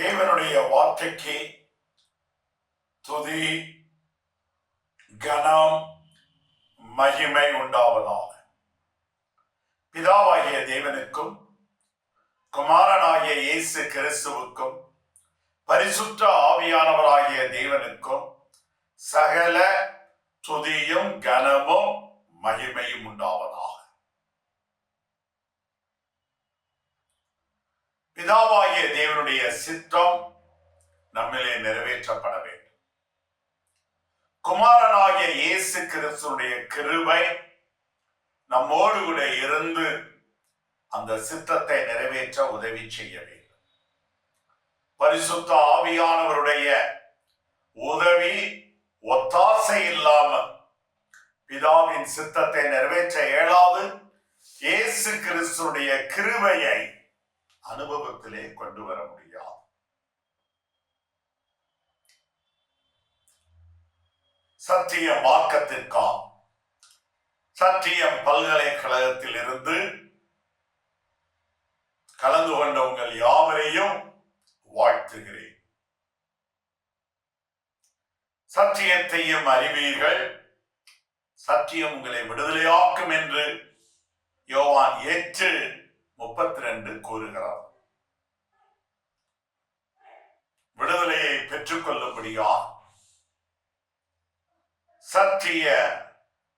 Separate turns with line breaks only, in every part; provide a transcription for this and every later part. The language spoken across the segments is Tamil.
தேவனுடைய வார்த்தைக்கு துதி கனம் மகிமை உண்டாவதாக. பிதாவாகிய தேவனுக்கும் குமாரனாகிய இயேசு கிறிஸ்துவுக்கும் பரிசுத்த ஆவியானவராகிய தேவனுக்கும் சகல துதியும் கனமும் மகிமையும் உண்டாவதாக. பிதாவாகிய தேவனுடைய சித்தம் நம்மிலே நிறைவேற்றப்பட வேண்டும். குமாரனாகிய இயேசு கிறிஸ்துடைய கிருபை நம்மோடு கூட இருந்து அந்த சித்தத்தை நிறைவேற்ற உதவி செய்ய வேண்டும். பரிசுத்த ஆவியானவருடைய உதவி ஒத்தாசை இல்லாமல் பிதாவின் சித்தத்தை நிறைவேற்ற இயலாது. இயேசு கிறிஸ்துடைய கிருபையை அனுபவத்திலே கொண்டு வர முடியாது. சத்திய மார்க்கத்திற்காக சத்தியம் பல்கலைக்கழகத்தில் இருந்து கலந்து கொண்ட உங்கள் யாவரையும் வாழ்த்துகிறேன். சத்தியத்தையும் அறிவீர்கள். சத்தியம் உங்களை விடுதலையாக்கும் என்று யோவான் ஏற்று முப்பத்தி ரெண்டு கூறுகிறார். விடுதலையை பெற்றுக்கொள்ளும்படியா சற்றிய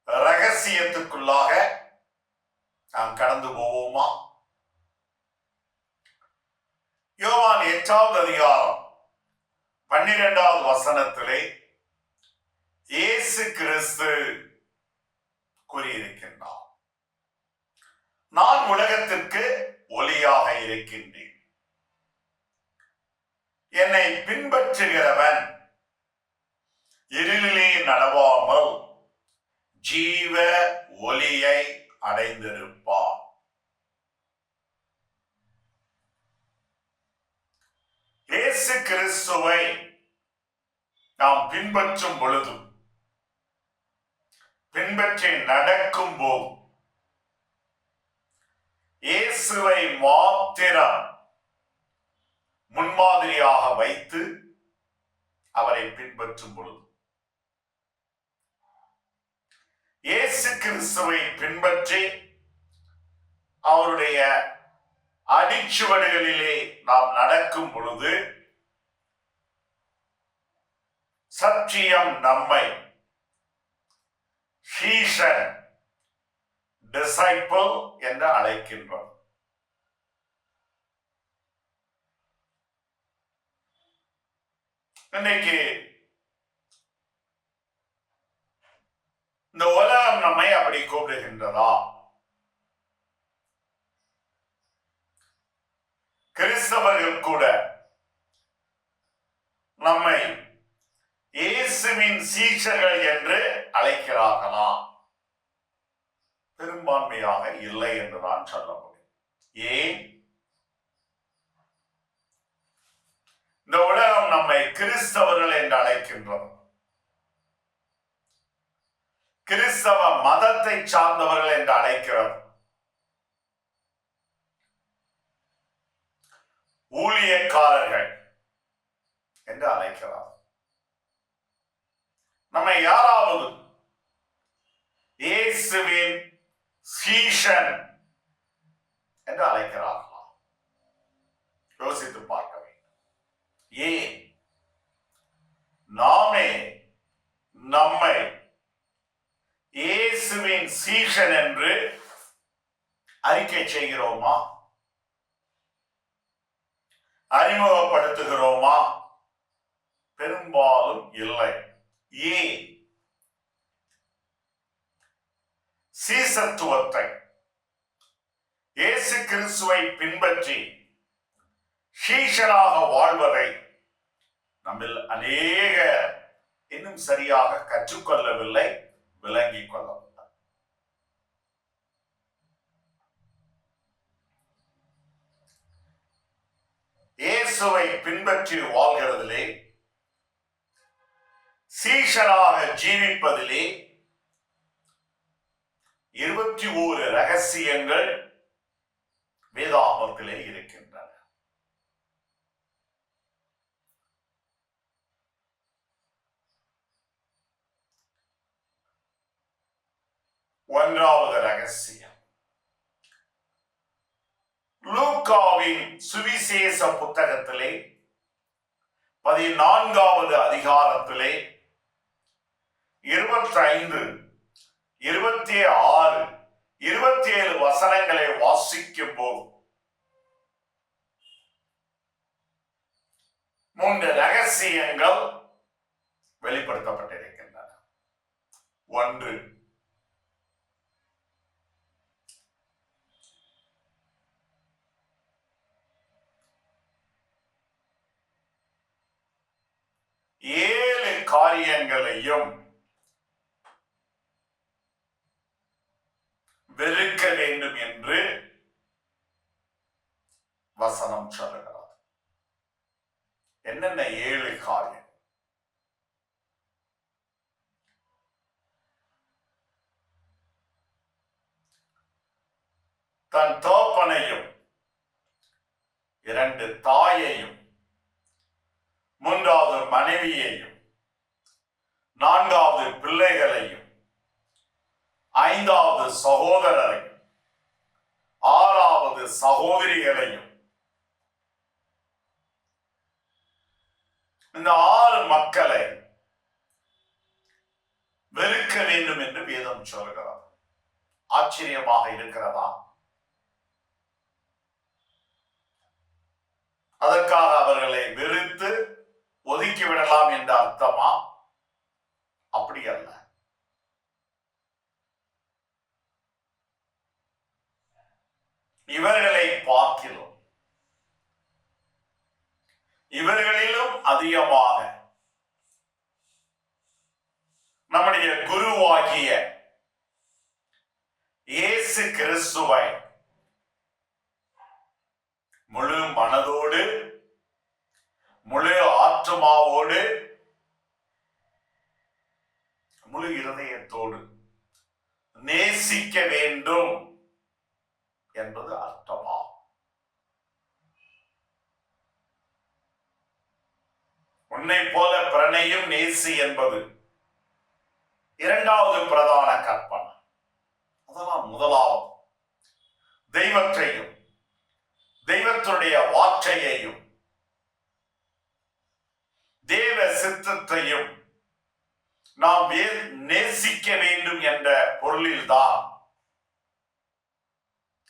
ரகசியத்துக்குள்ளாக நாம் கடந்து போவோமா? யோவான் எட்டாவது அதிகாரம் பன்னிரெண்டாவது வசனத்திலே இயேசு கிறிஸ்து கூறியிருக்கின்றார். நான் உலகத்திற்கு ஒளியாக இருக்கின்றேன். என்னை பின்பற்றுகிறவன் இருளிலே நடவாமல் ஜீவ ஒளியை அடைந்திருப்பான். இயேசு கிறிஸ்துவை நாம் பின்பற்றும் பொழுதும் பின்பற்றி நடக்கும் போது இயேசுவை மாத்திரம் முன்மாதிரியாக வைத்து அவரை பின்பற்றும் பொழுது. இயேசு கிறிஸ்துவை பின்பற்றி அவருடைய அடிச்சுவடுகளிலே நாம் நடக்கும் பொழுது சத்தியம் நம்மை ஹீஷன் டிசைபிள் என்று அழைக்கின்றோம். இன்னைக்கு இந்த உலகம் நம்மை அப்படி கூப்பிடுகின்றதா? கிறிஸ்தவர்கள் கூட நம்மை இயேசுவின் சீஷர்கள் என்று அழைக்கிறார்களாம் பெரும்பான்மையாக இல்லை என்று நான் சொல்ல முடியும். ஏன்? இந்த உலகம் நம்மை கிறிஸ்தவர்கள் என்று அழைக்கின்றது. கிறிஸ்தவ மதத்தை சார்ந்தவர்கள் என்று அழைக்கிறது. ஊழியக்காரர்கள் என்று அழைக்கிறார். நம்மை யாராவது இயேசுவின் சீஷன் என்று அழைக்கிறார்களா? யோசித்து பார்க்க வேண்டும். ஏன்? நாமே நம்மை இயேசுவின் சீஷன் என்று அறிக்கை செய்கிறோமா? அறிமுகப்படுத்துகிறோமா? பெரும்பாலும் இல்லை. ஏன்? சீசத்துவத்தை. இயேசு கிறிஸ்துவை பின்பற்றி சீஷனாக வாழ்வதை நம்மில் அநேக இன்னும் சரியாக கற்றுக்கொள்ளவில்லை விளங்கிக் கொள்ளவில்லை. இயேசுவை பின்பற்றி வாழ்கிறதிலே சீஷனாக ஜீவிப்பதிலே இருபத்தி ஓரு ரகசியங்கள் வேதாமத்திலே இருக்கின்றன. ஒன்றாவது ரகசியம். லூக்காவின் சுவிசேஷ புத்தகத்திலே பதினான்காவது அதிகாரத்திலே இருபத்தி ஐந்து இருபத்தி ஆறு இருபத்தி ஏழு வசனங்களை வாசிக்கும் போது மூன்று ரகசியங்கள் வெளிப்படுத்தப்பட்டிருக்கின்றன. ஒன்று ஏழு காரியங்களையும் வெறுக்க வேண்டும் என்று வசனம் சொல்லுகிறது. என்னென்ன ஏழு காரியம்? தன் தோப்பனையும் இரண்டு தாயையும் மூன்றாவது மனைவியையும் நான்காவது பிள்ளைகளையும் ஐந்தாவது சகோதரரையும் ஆறாவது சகோதரிகளையும் இந்த ஆறு மக்களை வெறுக்க வேண்டும் என்று வேதம் சொல்கிறது. ஆச்சரியமாக இருக்கிறதா? அதற்காக அவர்களை வெறுத்து ஒதுக்கி விடலாம் என்ற அர்த்தமா? அப்படி அல்ல. இவர்களை பார்க்கிறோம். இவர்கள் அதிகமாக. நம்முடைய குருவாகிய இயேசு கிறிஸ்துவை முழு மனதோடு முழு ஆற்றுமாவோடு முழு இருதயத்தோடு நேசிக்க வேண்டும் என்பது அர்த்தமா? உன்னை போல பிரணையும் நேசி என்பது இரண்டாவது பிரதான கற்பனை. அதெல்லாம் முதலாவது. தெய்வத்தையும் தெய்வத்துடைய வார்த்தையையும் தேவ சித்தத்தையும் நாம் நேசிக்க வேண்டும் என்ற பொருளில்தான்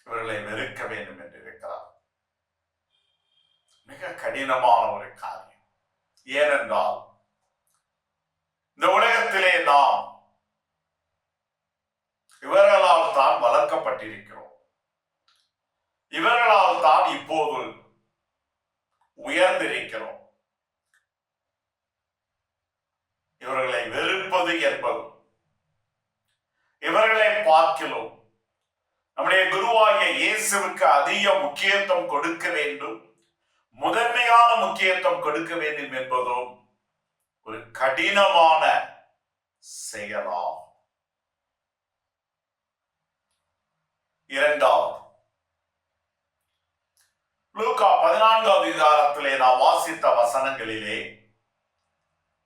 இவர்களை வெறுக்க வேண்டும் என்று இருக்கிறார். மிக கடினமான ஒரு காரியம். ஏனென்றால் இந்த உலகத்திலே நாம் இவர்களால் தான் வளர்க்கப்பட்டிருக்கிறோம். இவர்களால் தான் இப்போது உயர்ந்திருக்கிறோம். இவர்களை வெறுப்பது என்பது இவர்களை பார்க்கிறோம் நம்முடைய குருவாகிய இயேசுவுக்கு அதிக முக்கியத்துவம் கொடுக்க வேண்டும். முதன்மையான முக்கியத்துவம் கொடுக்க வேண்டும் என்பதும் ஒரு கடினமான செயலாகும். இரண்டாவது லூகா பதினான்காவது விகாரத்திலே நாம் வாசித்த வசனங்களிலே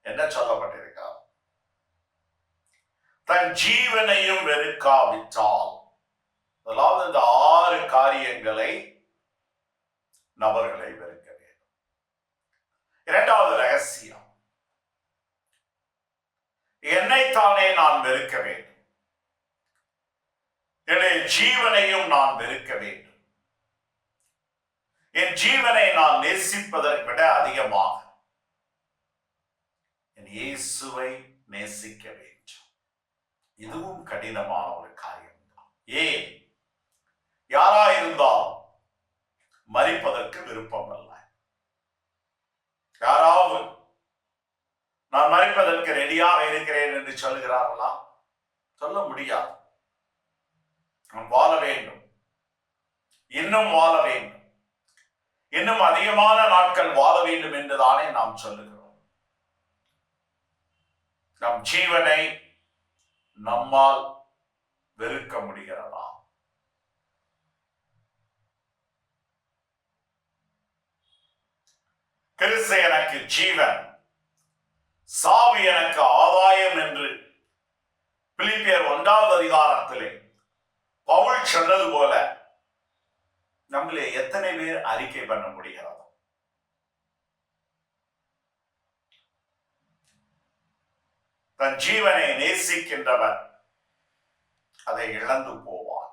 என்ன சொல்லப்பட்டிருக்கிறார் தன் ஜீவனையும் வெறுக்காவிட்டால் அதாவது இந்த ஆறு காரியங்களை நபர்களை வெறுக்க வேண்டும். இரண்டாவது ரகசியம். என்னைத்தானே நான் வெறுக்க வேண்டும். என்னுடைய ஜீவனையும் நான் வெறுக்க வேண்டும். என் ஜீவனை நான் நேசிப்பதை விட அதிகமாக என் இயேசுவை நேசிக்க வேண்டும். இதுவும் கடினமான ஒரு காரியம் தான் ஏன்? இருந்தாலும் மறிப்பதற்கு விருப்பம் அல்ல யாராவது நான் மறிப்பதற்கு ரெடியாக இருக்கிறேன் என்று சொல்கிறார்களா? சொல்ல முடியாது. நான் வாழ வேண்டும். இன்னும் வாழ வேண்டும். இன்னும் அதிகமான நாட்கள் வாழ வேண்டும் என்றுதானே நாம் சொல்லுகிறோம். நம் ஜீவனை நம்மால் வெறுக்க முடிகிறதா? கிறிஸ்து எனக்கு ஜீவன். சாவு எனக்கு ஆதாயம் என்று பிலிப்பியர் ஒன்றாவது அதிகாரத்திலே பவுல் சொன்னது போல நம்மளே எத்தனை பேர் அறிக்கை பண்ண முடிகிறது. தன் ஜீவனை நேசிக்கின்றவர் அதை இழந்து போவார்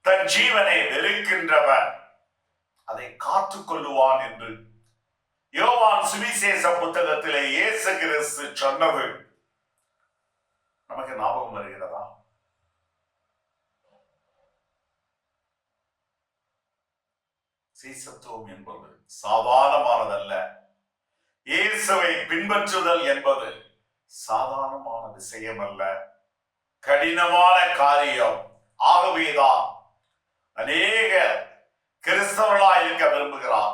தன் ஜீவனை வெறுக்கின்றவர் அதை காத்துக் கொள்ளுவான் என்று யோவான் சுவிசேஷ புத்தகத்திலே இயேசு கிறிஸ்து சொன்னது. நமக்கு ஞாபகம் வருகிறதா? சீசத்துவம் என்பது சாதாரணமானதல்ல. இயேசுவை பின்பற்றுதல் என்பது சாதாரணமான விஷயம் அல்ல கடினமான காரியம். ஆகவேதான் அநேக கிறிஸ்தவர்களாக இருக்க விரும்புகிறார்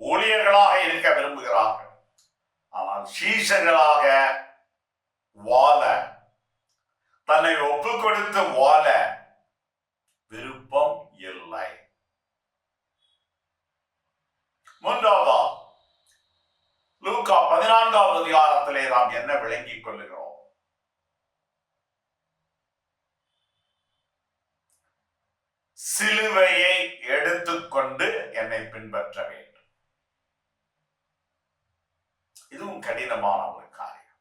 ஊழியர்களாக இருக்க விரும்புகிறார்கள் ஆனால் சீஷர்களாக வாழ தன்னை ஒப்பு கொடுத்து வாழ விருப்பம் இல்லை. மூன்றாவதா லூக்கா பதினான்காவது அதிகாரத்திலே நாம் என்ன விளங்கிக் கொள்ளுகிறோம்? சிலுவையை எடுத்துக்கொண்டு என்னை பின்பற்ற வேண்டும். இதுவும் கடினமான ஒரு காரியம்.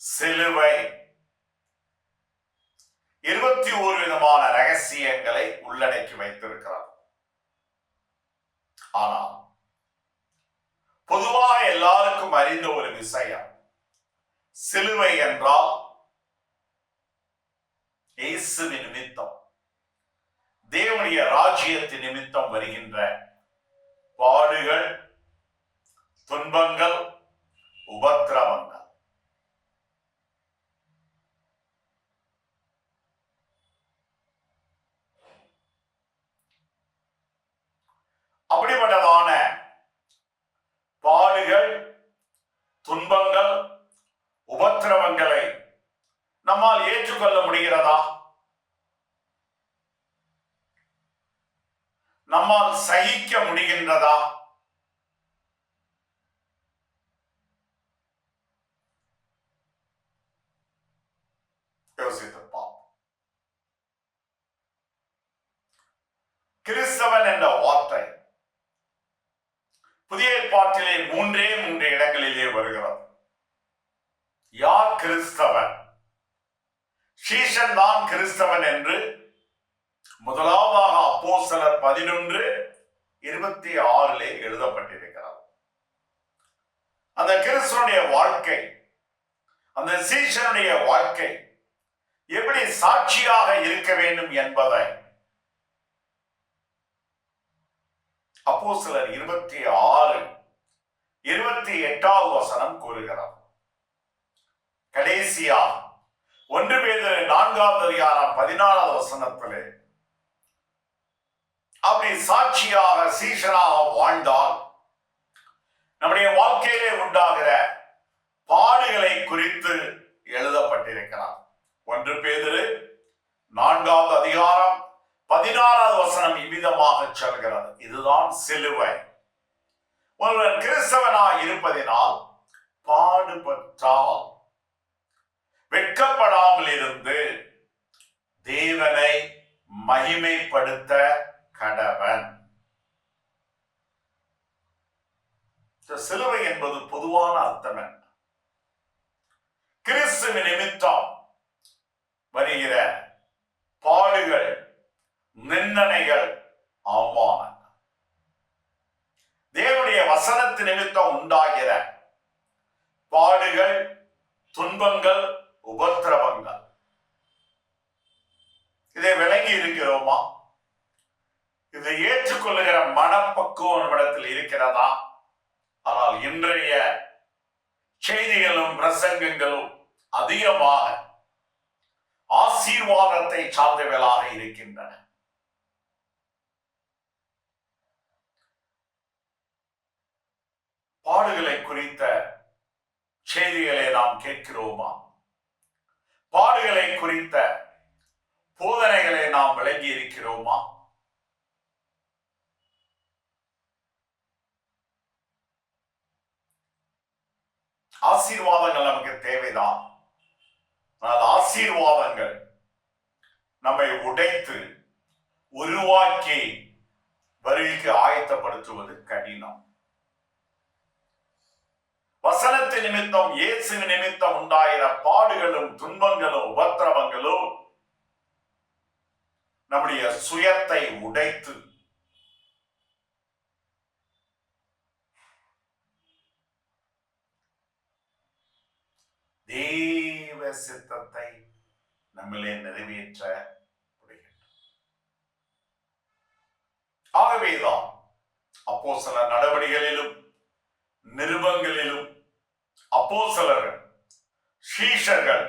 சிலுவை. இருபத்தி ஒரு விதமான ரகசியங்களை உள்ளடக்கி வைத்திருக்கிறது. ஆனால் பொதுவாக எல்லாருக்கும் அறிந்த ஒரு விஷயம் சிலுவை என்றால் இயேசுவின் நிமித்தம் தேவனுடைய ராஜ்யத்தின் நிமித்தம் வருகின்ற பாடுகள் துன்பங்கள் உபத்திரவங்கள் அப்படிப்பட்டதான பாடுகள் துன்பங்கள் உபத்திரவங்களை நம்மால் ஏற்றுக்கொள்ள முடிகிறதா நம்மால் சகிக்க முடிகின்றதா யோசித்து பார்ப்போம் கிறிஸ்தவன் என்ற வார்த்தை. புதிய ஏற்பாட்டிலே மூன்றே மூன்று இடங்களிலே வருகிறது. யார் கிறிஸ்தவன்? சீசன் தான் கிறிஸ்தவன் என்று முதலாவதாக அப்போ சிலர் பதினொன்று இருபத்தி ஆறிலே எழுதப்பட்டிருக்கிறார் அந்த கிறிஸ்தனுடைய வாழ்க்கை அந்த சீசனுடைய வாழ்க்கை எப்படி சாட்சியாக இருக்க வேண்டும் என்பதை அப்போ சிலர் இருபத்தி ஆறு இருபத்தி எட்டாவது வசனம் கூறுகிறார் கடைசியா ஒன்று பேர் நான்காவது அதிகாரம் பதினாலாவது வசனத்திலே அப்படி சாட்சியாக சீசனாக வாழ்ந்தால் நம்முடைய வாழ்க்கையிலே உண்டாகிற பாடுகளை குறித்து எழுதப்பட்டிருக்கிறார். ஒன்று பேதிரு நான்காவது அதிகாரம் பதினாறாவது வசனம் இவ்விதமாக சொல்கிறது. இதுதான் சிலுவை. ஒருவன் கிறிஸ்தவனாய் இருப்பதினால் பாடுபட்டால் வெட்கப்படாமல் இருந்து தேவனை மகிமைப்படுத்த கடவன் இந்த சிலுவை என்பது பொதுவான அர்த்தம் என்ன கிறிஸ்துவ நிமித்தம் வருகிற பாடுகள் நிந்தனைகள் அவமானங்கள் தேவனுடைய வசனத்து நிமித்தம் உண்டாகிற பாடுகள் துன்பங்கள் உபத்திரவங்கள் இதை விளங்கி இருக்கிறோமா? இதை ஏற்றுக்கொள்ளுகிற மனப்பக்குவம் நம்மிடத்தில் இருக்கிறதா? ஆனால் இன்றைய செய்திகளும் பிரசங்கங்களும் அதிகமாக ஆசீர்வாதத்தை சார்ந்தவர்களாக இருக்கின்றன. பாடுகளை குறித்த செய்திகளை நாம் கேட்கிறோமா? பாடுகளை குறித்த போதனைகளை நாம் விளங்கி இருக்கிறோமா? ஆசீர்வாதங்கள் நமக்கு தேவைதான். ஆனால் ஆசீர்வாதங்கள் நம்மை உடைத்து உருவாக்கி வருகைக்கு ஆயத்தப்படுத்துவது கடினம். வசனத்து நிமித்தம் இயேசு நிமித்தம் உண்டாயிர பாடுகளும் துன்பங்களும் உபத்திரவங்களும் நம்முடைய சுயத்தை உடைத்து. தேவ சித்தத்தை நம்மளே நிறைவேற்ற ஆகவேதான் அப்போ சில நடவடிக்கைகளிலும் நிருபங்களிலும் சிலர்கள் ஷீஷர்கள்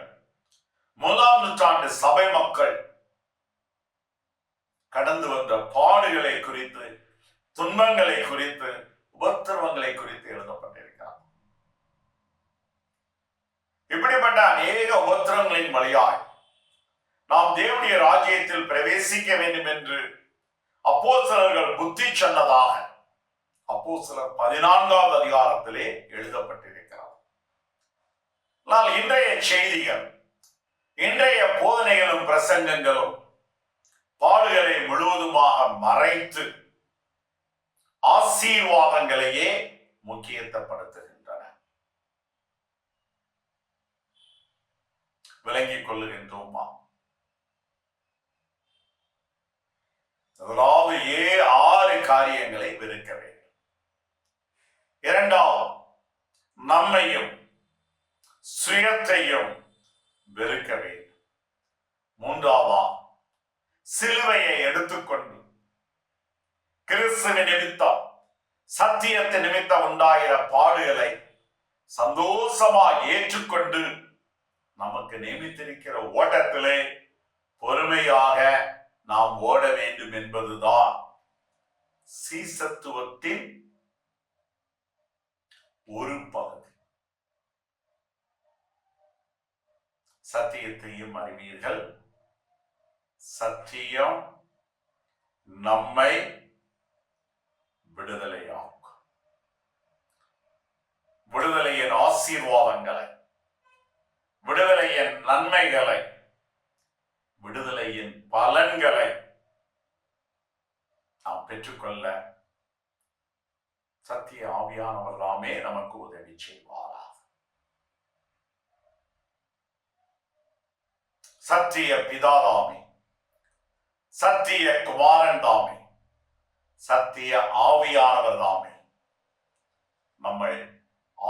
முதலாம் நூற்றாண்டு சபை மக்கள் கடந்து வந்த பாடுகளை குறித்து துன்பங்களை குறித்து உபத்திரவங்களை குறித்து எழுதப்பட்டிருக்கிறார். இப்படிப்பட்ட அநேக உபத்திரங்களின் வழியாய் நாம் தேவனுடைய ராஜ்யத்தில் பிரவேசிக்க வேண்டும் என்று சிலர்கள் புத்தி சொன்னதாக அப்போஸ்தலர் பதினான்காவது அதிகாரத்திலே எழுதப்பட்டிருக்கிறார் ஆனால் இன்றைய செய்திகள் இன்றைய போதனைகளும் பிரசங்கங்களும் பாடுகளை முழுவதுமாக மறைத்து ஆசீர்வாதங்களையே முக்கியத்துவப்படுத்துகின்றன. விளங்கிக் கொள்ளுகின்றோமா? முதலாவது ஏ ஆறு காரியங்களை வெறுக்க வேண்டும் இரண்டாவது நம்மையும் சுயத்தையும் வெறுக்க வேண்டும் மூன்றாவதா சிலுவையை எடுத்துக்கொண்டு கிறிஸ்துவ நிமித்தம் சத்தியத்து நிமித்தம் பாடுகளை சந்தோஷமா ஏற்றுக்கொண்டு நமக்கு நியமித்திருக்கிற ஓட்டத்திலே பொறுமையாக நாம் ஓட வேண்டும் என்பதுதான் சீசத்துவத்தின் ஒரு பகுதி. சத்தியத்தையும் அறிவீர்கள். சத்தியம் நம்மை விடுதலை விடுதலையின் ஆசீர்வாதங்களை விடுதலையின் நன்மைகளை விடுதலையின் பலன்களை நாம் பெற்றுக்கொள்ள சத்திய ஆவியானவர் தாமே நமக்கு உதவி செய்வாரா சத்திய பிதாதாமே சத்திய குமாரன் தாமே சத்திய ஆவியானவர் தாமே நம்மை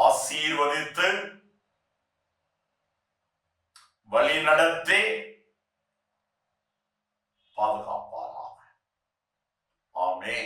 ஆசீர்வதித்து வழிநடத்தி பாதுகாப்பாராக. ஆமே